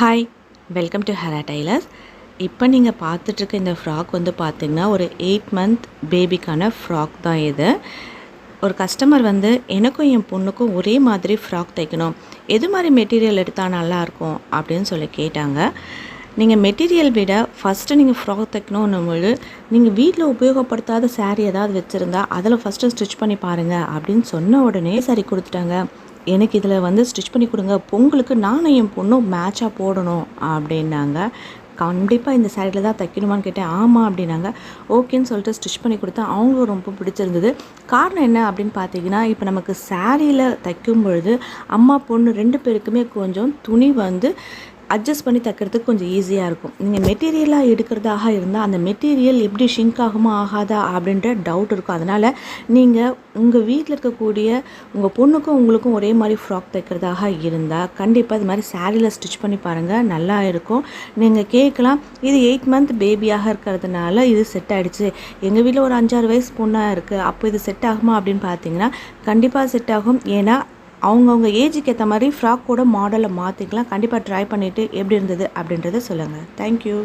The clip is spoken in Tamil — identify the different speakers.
Speaker 1: Hi welcome to Hara tailors இப்போ நீங்கள் பார்த்துட்ருக்க இந்த ஃப்ராக் வந்து பார்த்திங்கன்னா ஒரு எயிட் மந்த் பேபிக்கான ஃப்ராக் தான் இது. ஒரு கஸ்டமர் வந்து எனக்கும் என் பொண்ணுக்கும் ஒரே மாதிரி ஃப்ராக் தைக்கணும். எது மாதிரி மெட்டீரியல் எடுத்தால் நல்லாயிருக்கும் அப்படின்னு சொல்லி கேட்டாங்க. நீங்கள் மெட்டீரியல் விட ஃபஸ்ட்டு நீங்கள் ஃப்ராக் தைக்கணும்னும்போது நீங்கள் வீட்டில் உபயோகப்படுத்தாத சாரீ ஏதாவது வச்சுருந்தா அதில் ஃபஸ்ட்டு ஸ்டிச் பண்ணி பாருங்கள் அப்படின்னு சொன்ன உடனே சரி கொடுத்துட்டாங்க. எனக்கு இதில் வந்து ஸ்டிச் பண்ணி கொடுங்க. பொங்கலுக்கு நானும் என் பொண்ணும் மேட்சாக போடணும் அப்படின்னாங்க. கண்டிப்பாக இந்த சாரியில் தான் தைக்கணுமான்னு கேட்டேன். ஆமாம் அப்படின்னாங்க. ஓகேன்னு சொல்லிட்டு ஸ்டிச் பண்ணி கொடுத்தேன் அவங்களும் ரொம்ப பிடிச்சிருந்தது. காரணம் என்ன அப்படின்னு பார்த்தீங்கன்னா இப்போ நமக்கு சாரியில் தைக்கும் பொழுது அம்மா பொண்ணு ரெண்டு பேருக்குமே கொஞ்சம் துணி வந்து அட்ஜஸ்ட் பண்ணி தைக்கிறதுக்கு கொஞ்சம் ஈஸியாக இருக்கும். நீங்கள் மெட்டீரியலாக எடுக்கிறதாக இருந்தால் அந்த மெட்டீரியல் எப்படி ஷிங்க் ஆகுமா ஆகாதா அப்படின்ற டவுட் இருக்கும். அதனால் நீங்கள் உங்கள் வீட்டில் இருக்கக்கூடிய உங்கள் பொண்ணுக்கும் உங்களுக்கும் ஒரே மாதிரி ஃப்ராக் தைக்கிறதாக இருந்தால் கண்டிப்பாக இது மாதிரி சாரியில் ஸ்டிச் பண்ணி பாருங்கள் நல்லா இருக்கும். நீங்கள் கேட்கலாம் இது எயிட் மந்த் பேபியாக இருக்கிறதுனால இது செட் ஆகிடுச்சு எங்கள் வீட்டில் ஒரு அஞ்சாறு வயசு பொண்ணாக இருக்குது அப்போ இது செட் ஆகுமா அப்படின்னு பார்த்தீங்கன்னா கண்டிப்பாக செட் ஆகும். ஏன்னா அவங்கவுங்க ஏஜுக்கு ஏற்ற மாதிரி ஃப்ராக்கோட மாடலை மாற்றிக்கலாம் கண்டிப்பாக ட்ரை பண்ணிவிட்டு எப்படி இருந்தது அப்படின்றத சொல்லுங்கள் தேங்க்யூ